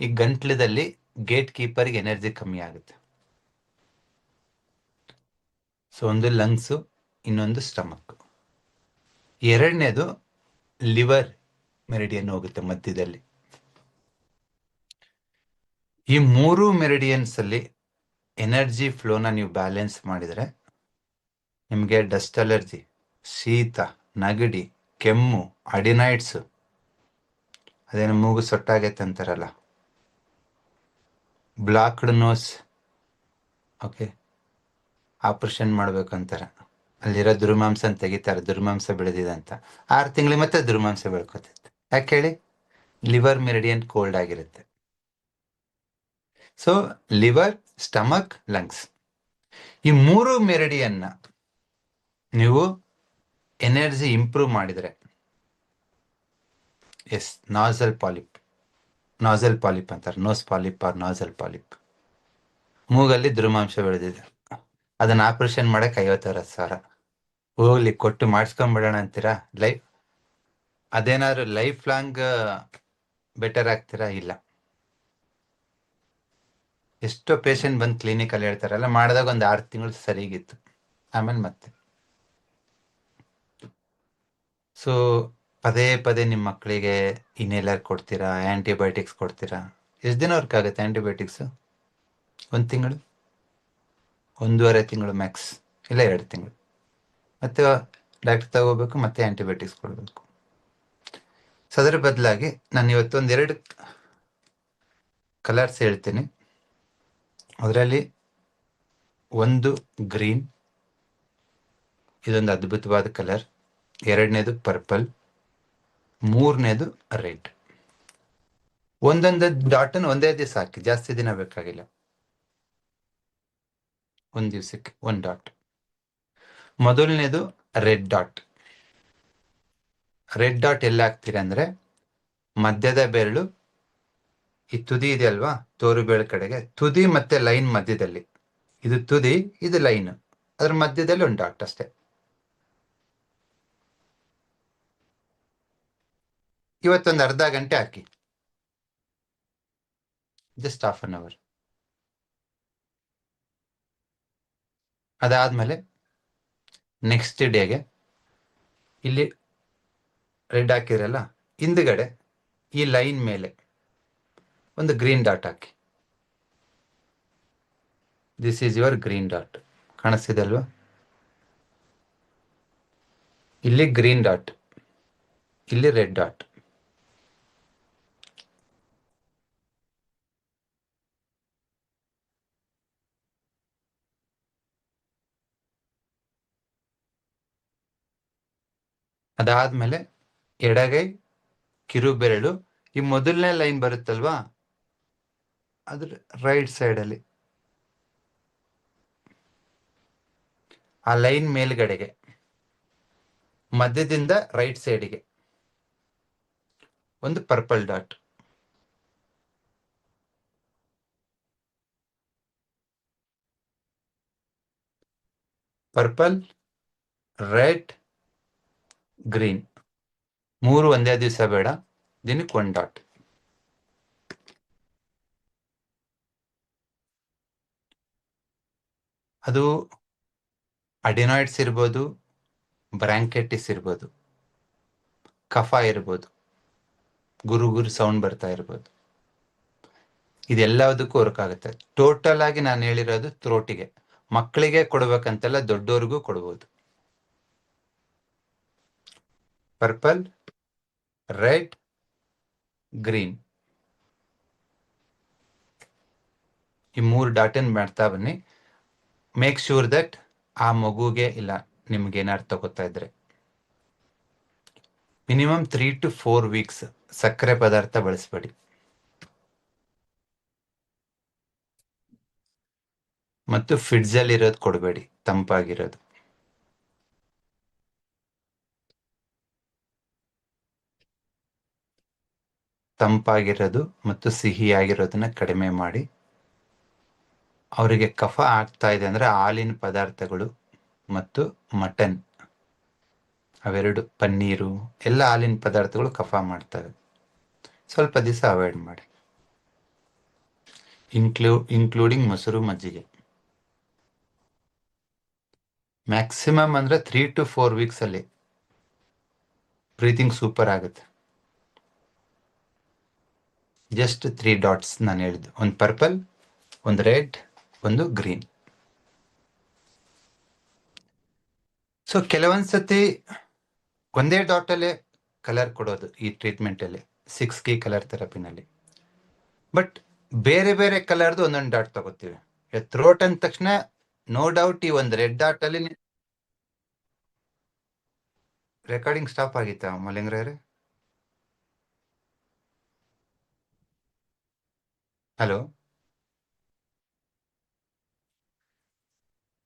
ಈ ಗಂಟ್ಲದಲ್ಲಿ ಗೇಟ್ ಕೀಪರ್ಗೆ ಎನರ್ಜಿ ಕಮ್ಮಿ ಆಗುತ್ತೆ. ಸೊ ಒಂದು ಲಂಗ್ಸು ಇನ್ನೊಂದು ಸ್ಟಮಕ್ ಎರಡನೇದು ಲಿವರ್ ಮೆರಿಡಿಯನ್ ಹೋಗುತ್ತೆ ಮಧ್ಯದಲ್ಲಿ. ಈ ಮೂರು ಮೆರಿಡಿಯನ್ಸ್ ಅಲ್ಲಿ ಎನರ್ಜಿ ಫ್ಲೋನ ನೀವು ಬ್ಯಾಲೆನ್ಸ್ ಮಾಡಿದರೆ ನಿಮಗೆ ಡಸ್ಟ್ ಅಲರ್ಜಿ ಶೀತ, ನಗಡಿ ಕೆಮ್ಮು, ಅಡಿನೈಟ್ಸ್. ಅದೇನು ಮೂಗು ಸೊಟ್ಟಾಗೈತೆ ಅಂತಾರಲ್ಲ. Blocked nose. ಓಕೆ. ಆಪರೇಷನ್ ಮಾಡ್ಬೇಕಂತಾರೆ. ಅಲ್ಲಿರೋ ದುರ್ಮಾಂಸ ತೆಗಿತಾರೆ. ದುರ್ಮಾಂಸ ಬೆಳೆದಿದೆ ಅಂತ. ಆರು ತಿಂಗಳು ಮತ್ತೆ ದುರ್ಮಾಂಸ ಬೆಳ್ಕೊತೈತೆ. ಯಾಕೆ ಹೇಳಿ? ಲಿವರ್ ಮೆರಿಡಿಯನ್ ಕೋಲ್ಡ್ ಆಗಿರುತ್ತೆ. So, liver, stomach, lungs. ಈ ಮೂರು ಮೆರಡಿಯನ್ನ ನೀವು ಎನರ್ಜಿ ಇಂಪ್ರೂವ್ ಮಾಡಿದರೆ. Yes nasal polyp. Nasal polyp ಅಂತಾರೆ. Nose polyp or nasal polyp. ಮೂಗಲ್ಲಿ ದುರ್ಮಾಂಶ ಬೆಳೆದಿದೆ. ಅದನ್ನ ಆಪರೇಷನ್ ಮಾಡಕ್ ಐವತ್ತಾರು ಸಾವಿರ ಹೋಗ್ಲಿ, ಕೊಟ್ಟು ಮಾಡಿಸ್ಕೊಂಡ್ಬಿಡೋಣ ಅಂತೀರಾ? ಲೈಫ್ ಅದೇನಾದ್ರು ಲೈಫ್ ಲಾಂಗ್ ಬೆಟರ್ ಆಗ್ತೀರಾ? ಇಲ್ಲ. ಎಷ್ಟೋ ಪೇಷಂಟ್ ಬಂದು ಕ್ಲಿನಿಕಲ್ಲಿ ಹೇಳ್ತಾರಲ್ಲ, ಮಾಡಿದಾಗ ಒಂದು ಆರು ತಿಂಗಳು ಸರಿಗಿತ್ತು. ಆಮೇಲೆ ಮತ್ತೆ. ಸೊ ಪದೇ ಪದೇ ನಿಮ್ಮ ಮಕ್ಕಳಿಗೆ ಇನ್ಹೇಲರ್ ಕೊಡ್ತೀರಾ ಆ್ಯಂಟಿಬಯೋಟಿಕ್ಸ್ ಕೊಡ್ತೀರಾ? ಎಷ್ಟು ದಿನ ವರ್ಕ್ ಆಗುತ್ತೆ ಆಂಟಿಬಯೋಟಿಕ್ಸ್ ಒಂದು ತಿಂಗಳು? ಒಂದೂವರೆ ತಿಂಗಳು ಮ್ಯಾಕ್ಸ್ ಇಲ್ಲ ಎರಡು ತಿಂಗಳು. ಮತ್ತೆ ಡಾಕ್ಟರ್ ತಗೋಬೇಕು, ಮತ್ತೆ ಆ್ಯಂಟಿಬಯೋಟಿಕ್ಸ್ ಕೊಡಬೇಕು. ಸೊ ಅದರ ಬದಲಾಗಿ ನಾನು ಇವತ್ತು ಒಂದೆರಡು ಕಲರ್ಸ್ ಹೇಳ್ತೀನಿ. ಅದರಲ್ಲಿ ಒಂದು ಗ್ರೀನ್ ಇದೊಂದು ಅದ್ಭುತವಾದ ಕಲರ್ ಎರಡನೇದು ಪರ್ಪಲ್ ಮೂರನೇದು ರೆಡ್ ಒಂದೊಂದು ಡಾಟನ್ ಒಂದೇ ದಿವಸ ಹಾಕಿ, ಜಾಸ್ತಿ ದಿನ ಬೇಕಾಗಿಲ್ಲ. ಒಂದ್ ದಿವಸಕ್ಕೆ ಒಂದ್ ಡಾಟ್ ಮೊದಲನೇದು ರೆಡ್ ಡಾಟ್ ರೆಡ್ ಡಾಟ್ ಎಲ್ಲಿ ಹಾಕ್ತೀರಿ ಅಂದ್ರೆ, ಮಧ್ಯದ ಬೆರಳು, ಈ ತುದಿ ಇದೆ ಅಲ್ವಾ, ತೋರು ಬೆರಳು ಕಡೆಗೆ, ತುದಿ ಮತ್ತೆ ಲೈನ್ ಮಧ್ಯದಲ್ಲಿ. ಇದು ತುದಿ, ಇದು ಲೈನ್. ಅದ್ರ ಮಧ್ಯದಲ್ಲಿ ಒಂದು ಡಾಟ್ ಅಷ್ಟೇ. ಇವತ್ತೊಂದು ಅರ್ಧ ಗಂಟೆ ಹಾಕಿ. ಜಸ್ಟ್ ಹಾಫ್ ಅನ್ ಅವರ್ ಅದಾದ್ಮೇಲೆ ನೆಕ್ಸ್ಟ್ ಡೇಗೆ ಇಲ್ಲಿ ರೆಡ್ ಹಾಕಿರಲ್ಲ ಹಿಂದ್ಗಡೆ ಈ ಲೈನ್ ಮೇಲೆ ಒಂದು green dot hockey. This is your green dot ಕಾಣಿಸ್ತಿದೆ ಅಲ್ವಾ ಇಲ್ಲಿ ಗ್ರೀನ್ ಡಾಟ್ ಇಲ್ಲಿ ರೆಡ್ ಡಾಟ್ ಅದಾದ್ಮೇಲೆ ಎಡಗೈ, ಕಿರುಬೆರಳು ಈ ಮೊದಲನೇ ಲೈನ್ ಬರುತ್ತಲ್ವಾ? ಅದ್ರ ರೈಟ್ ಸೈಡ್ ಅಲ್ಲಿ. ಆ ಲೈನ್ ಮೇಲ್ಗಡೆಗೆ, ಮಧ್ಯದಿಂದ ರೈಟ್ ಸೈಡ್ಗೆ ಒಂದು purple dot purple red green. ಮೂರು ಒಂದೇ ದಿವಸ ಬೇಡ. ದಿನಕ್ಕೆ ಒನ್ ಡಾಟ್ ಅದು ಅಡಿನಾಯ್ಡ್ಸ್ ಇರ್ಬೋದು ಬ್ರಾಂಕೆಟಿಸ್ ಇರ್ಬೋದು, ಕಫ ಇರ್ಬೋದು, ಗುರು ಗುರು ಸೌಂಡ್ ಬರ್ತಾ ಇರ್ಬೋದು. ಇದೆಲ್ಲದಕ್ಕೂ ವರ್ಕ್ ಆಗುತ್ತೆ. ಟೋಟಲ್ ಆಗಿ ನಾನು ಹೇಳಿರೋದು ಥ್ರೋಟಿಗೆ ಮಕ್ಕಳಿಗೆ ಕೊಡ್ಬೇಕಂತೆಲ್ಲ ದೊಡ್ಡವ್ರಿಗೂ ಕೊಡ್ಬೋದು. Purple, red, green. ಈ ಮೂರು ಡಾಟನ್ ಮಾಡ್ತಾ ಬನ್ನಿ. ಮೇಕ್ ಶೂರ್ ದಟ್ ಆ ಮಗುಗೆ ಇಲ್ಲ, ನಿಮ್ಗೆ ಏನಾರು ತಗೋತಾ ಇದ್ರೆ. Minimum three to four weeks ಸಕ್ಕರೆ ಪದಾರ್ಥ ಬಳಸಬೇಡಿ. ಮತ್ತು ಫ್ರಿಡ್ಜಲ್ಲಿರೋದು ಕೊಡಬೇಡಿ, ತಂಪಾಗಿರೋದು. ತಂಪಾಗಿರೋದು ಮತ್ತು ಸಿಹಿಯಾಗಿರೋದನ್ನ ಕಡಿಮೆ ಮಾಡಿ. ಅವರಿಗೆ ಕಫ ಆಗ್ತಾ ಇದೆ ಅಂದ್ರೆ ಹಾಲಿನ ಪದಾರ್ಥಗಳು ಮತ್ತು ಮಟನ್. ಅವೆರಡು ಪನ್ನೀರು, ಎಲ್ಲ ಹಾಲಿನ ಪದಾರ್ಥಗಳು ಕಫ ಮಾಡ್ತವೆ. ಸ್ವಲ್ಪ ದಿವಸ ಅವಾಯ್ಡ್ ಮಾಡಿ. ಇನ್ಕ್ಲೂ ಇನ್ಕ್ಲೂಡಿಂಗ್ ಮೊಸರು, ಮಜ್ಜಿಗೆ. ಮ್ಯಾಕ್ಸಿಮಮ್ ಅಂದ್ರೆ ತ್ರೀ ಟು ಫೋರ್ ವೀಕ್ಸ್ ಅಲ್ಲಿ ಬ್ರೀತಿಂಗ್ ಸೂಪರ್ ಆಗುತ್ತೆ. ಜಸ್ಟ್ ತ್ರೀ ಡಾಟ್ಸ್ ನಾನು ಹೇಳಿದ್ದು. ಒಂದು ಪರ್ಪಲ್ ಒಂದು ರೆಡ್ ಒಂದು ಗ್ರೀನ್ ಸೊ ಕೆಲವೊಂದ್ಸತಿ ಒಂದೇ ಡಾಟಲ್ಲೇ ಕಲರ್ ಕೊಡೋದು ಈ ಟ್ರೀಟ್ಮೆಂಟಲ್ಲಿ ಸಿಕ್ಸ್ ಕಿ ಕಲರ್ ಥೆರಪಿನಲ್ಲಿ ಬಟ್ ಬೇರೆ ಬೇರೆ ಕಲರ್ದು ಒಂದೊಂದು ಡಾಟ್ ತಗೋತೀವಿ. ಥ್ರೋಟ್ ಅಂದ ತಕ್ಷಣ ನೋ ಡೌಟ್ ಈ ಒಂದು ರೆಡ್ ಡಾಟಲ್ಲಿ ರೆಕಾರ್ಡಿಂಗ್ ಸ್ಟಾಪ್ ಆಗಿತ್ತಾ ಮಲಿಂಗ್ರವ್ರೆ ಹಲೋ?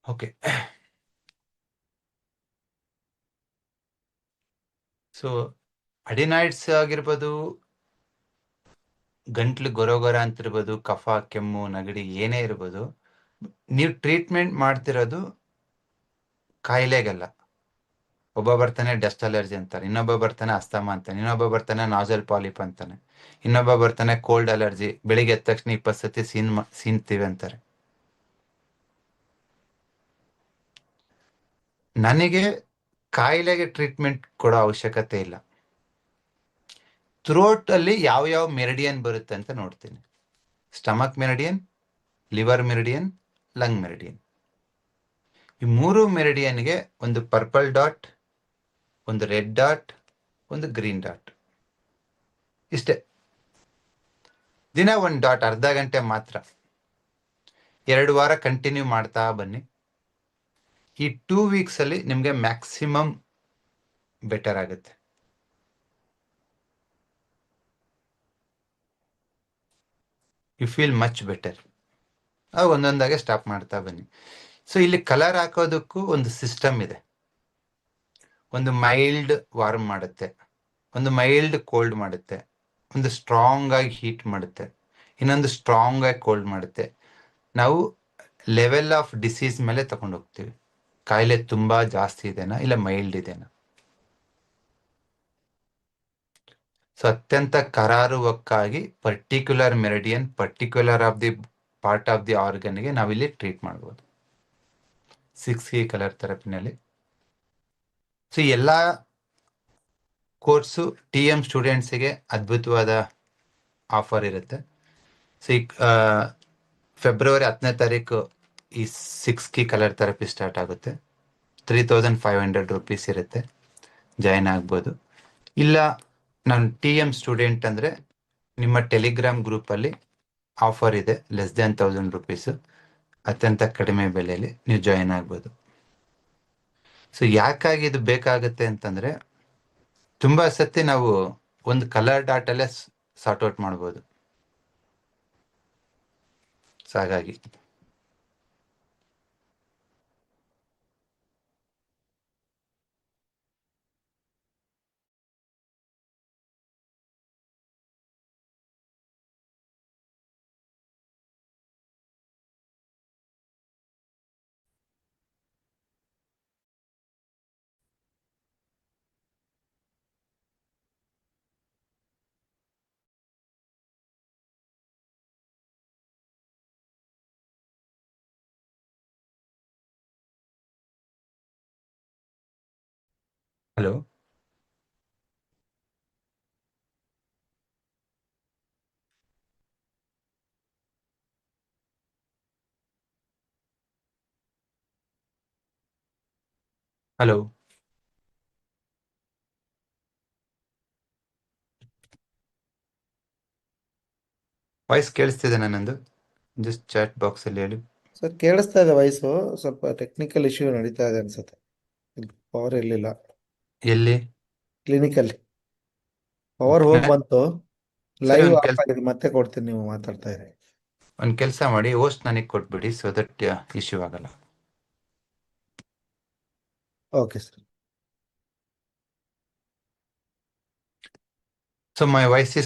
ಓಕೆ. ಸೊ ಅಡಿನಾಯ್ಡ್ಸ್ ಆಗಿರ್ಬೋದು, ಗಂಟ್ಲು ಗೊರಗೊರ ಅಂತಿರ್ಬೋದು, ಕಫ, ಕೆಮ್ಮು, ನೆಗಡಿ ಏನೇ ಇರ್ಬೋದು, ನೀವು ಟ್ರೀಟ್ಮೆಂಟ್ ಮಾಡ್ತಿರೋದು ಕಾಯಿಲೆಗಲ್ಲ. ಒಬ್ಬ ಬರ್ತಾನೆ ಡಸ್ಟ್ ಅಲರ್ಜಿ ಅಂತಾರೆ ಇನ್ನೊಬ್ಬ ಬರ್ತಾನೆ ಅಸ್ತಮ ಅಂತಾನೆ, ಇನ್ನೊಬ್ಬ ಬರ್ತಾನೆ ನಾಜಲ್ ಪಾಲಿಪ್ ಅಂತಾನೆ, ಇನ್ನೊಬ್ಬ ಬರ್ತಾನೆ ಕೋಲ್ಡ್ ಅಲರ್ಜಿ, ಬೆಳಿಗ್ಗೆ ಎದ್ದ ತಕ್ಷಣ ಇಪ್ಪತ್ತು ಸತಿ ಸೀನ್ ಸೀನ್ತೀವಿ ಅಂತಾರೆ. ನನಗೆ ಕಾಯಿಲೆಗೆ ಟ್ರೀಟ್ಮೆಂಟ್ ಕೊಡೋ ಅವಶ್ಯಕತೆ ಇಲ್ಲ. ಥ್ರೋಟ್ ಅಲ್ಲಿ ಯಾವ ಯಾವ ಮೆರಿಡಿಯನ್ ಬರುತ್ತೆ ಅಂತ ನೋಡ್ತೀನಿ. Stomach meridian, liver meridian, lung meridian. ಈ ಮೂರು ಮೆರಿಡಿಯನ್ಗೆ ಒಂದು ಪರ್ಪಲ್ ಡಾಟ್ ಒಂದು ರೆಡ್ ಡಾಟ್ ಒಂದು ಗ್ರೀನ್ ಡಾಟ್ ಇಷ್ಟೇ. ದಿನ ಒಂದು ಡಾಟ್ ಅರ್ಧ ಗಂಟೆ ಮಾತ್ರ. ಎರಡು ವಾರ ಕಂಟಿನ್ಯೂ ಮಾಡ್ತಾ ಬನ್ನಿ. ಈ ಟೂ ವೀಕ್ಸ್ ಅಲ್ಲಿ ನಿಮಗೆ ಮ್ಯಾಕ್ಸಿಮಮ್ ಬೆಟರ್ ಆಗುತ್ತೆ. ಯು ಫೀಲ್ ಮಚ್ ಬೆಟರ್ ಅವಾಗ ಒಂದೊಂದಾಗೆ ಸ್ಟಾಪ್ ಮಾಡ್ತಾ ಬನ್ನಿ. ಸೊ ಇಲ್ಲಿ ಕಲರ್ ಹಾಕೋದಕ್ಕೂ ಒಂದು ಸಿಸ್ಟಮ್ ಇದೆ. ಒಂದು ಮೈಲ್ಡ್ ವಾರ್ಮ್ ಮಾಡುತ್ತೆ, ಒಂದು ಮೈಲ್ಡ್ ಕೋಲ್ಡ್ ಮಾಡುತ್ತೆ, ಒಂದು ಸ್ಟ್ರಾಂಗ್ ಆಗಿ ಹೀಟ್ ಮಾಡುತ್ತೆ, ಇನ್ನೊಂದು ಸ್ಟ್ರಾಂಗ್ ಆಗಿ ಕೋಲ್ಡ್ ಮಾಡುತ್ತೆ. ನಾವು ಲೆವೆಲ್ ಆಫ್ ಡಿಸೀಸ್ ಮೇಲೆ ತಗೊಂಡು ಹೋಗ್ತೀವಿ. ಕಾಯಿಲೆ ತುಂಬಾ ಜಾಸ್ತಿ ಇದೆನಾ ಇಲ್ಲ ಮೈಲ್ಡ್ ಇದೆನಾ? ಸೊ ಅತ್ಯಂತ ಕರಾರುವಕ್ಕಾಗಿ particular meridian particular of the part of the ಆರ್ಗನ್ಗೆ ನಾವಿಲ್ಲಿ ಟ್ರೀಟ್ ಮಾಡ್ಬೋದು. ಸಿಕ್ಸ್ ಕಲರ್ ಥೆರಪಿನಲ್ಲಿ ಸೊ ಎಲ್ಲ ಕೋರ್ಸು ಟಿ ಎಂ ಸ್ಟೂಡೆಂಟ್ಸಿಗೆ ಅದ್ಭುತವಾದ ಆಫರ್ ಇರುತ್ತೆ. ಸೊ ಈ ಫೆಬ್ರವರಿ ಹತ್ತನೇ ತಾರೀಕು ಈ ಸಿಕ್ಸ್ ಕಿ ಕಲರ್ ಥೆರಪಿ ಸ್ಟಾರ್ಟ್ ಆಗುತ್ತೆ. Three thousand five hundred rupees ಇರುತ್ತೆ. ಜಾಯಿನ್ ಆಗ್ಬೋದು. ಇಲ್ಲ, ನಾನು ಟಿ ಎಂ ಸ್ಟೂಡೆಂಟ್ ಅಂದರೆ ನಿಮ್ಮ ಟೆಲಿಗ್ರಾಮ್ ಗ್ರೂಪಲ್ಲಿ ಆಫರ್ ಇದೆ ಲೆಸ್ ದೆನ್ ತೌಸಂಡ್ ರುಪೀಸು ಅತ್ಯಂತ ಕಡಿಮೆ ಬೆಲೆಯಲ್ಲಿ ನೀವು ಜಾಯಿನ್ ಆಗ್ಬೋದು. ಸೊ ಯಾಕಾಗಿ ಇದು ಬೇಕಾಗುತ್ತೆ ಅಂತಂದ್ರೆ, ತುಂಬಾ ಸತಿ ನಾವು ಒಂದು ಕಲರ್ ಡಾಟಲ್ಲೇ ಸಾರ್ಟ್ ಔಟ್ ಮಾಡ್ಬೋದು. ಸೊ ಹಾಗಾಗಿ ಹಲೋ? ಹಲೋ? ವಾಯ್ಸ್ ಕೇಳಿಸ್ತಿದೆ ನನ್ನದು. ಜಸ್ಟ್ ಚಾಟ್ ಬಾಕ್ಸಲ್ಲಿ ಹೇಳಿ. ಸರ್, ಕೇಳಿಸ್ತಾ ಇದೆ ವಾಯ್ಸು. ಸ್ವಲ್ಪ ಟೆಕ್ನಿಕಲ್ ಇಶ್ಯೂ ನಡೀತಾ ಇದೆ ಅನ್ಸುತ್ತೆ. ಪವರ್ ಇರಲಿಲ್ಲ. ಎಲ್ಲಿ? ಕ್ಲಿನಿಕಲ್ಲಿ ಪವರ್ ಹೋಗಿ. ಬಂತು. ಲೈವ್ ಒಂದ್ ಕೆಲ್ಸ- ಮತ್ತೆ ಕೊಡ್ತೀನಿ ನೀವು ಮಾತಾಡ್ತಾ ಇರಿ. ಒಂದ್ ಕೆಲಸ ಮಾಡಿ ಹೋಸ್ಟ್ ನನಗೆ ಕೊಟ್ಬಿಡಿ ಸೊ ದಟ್ ಇಶ್ಯೂ ಆಗಲ್ಲ. Okay sir so my voice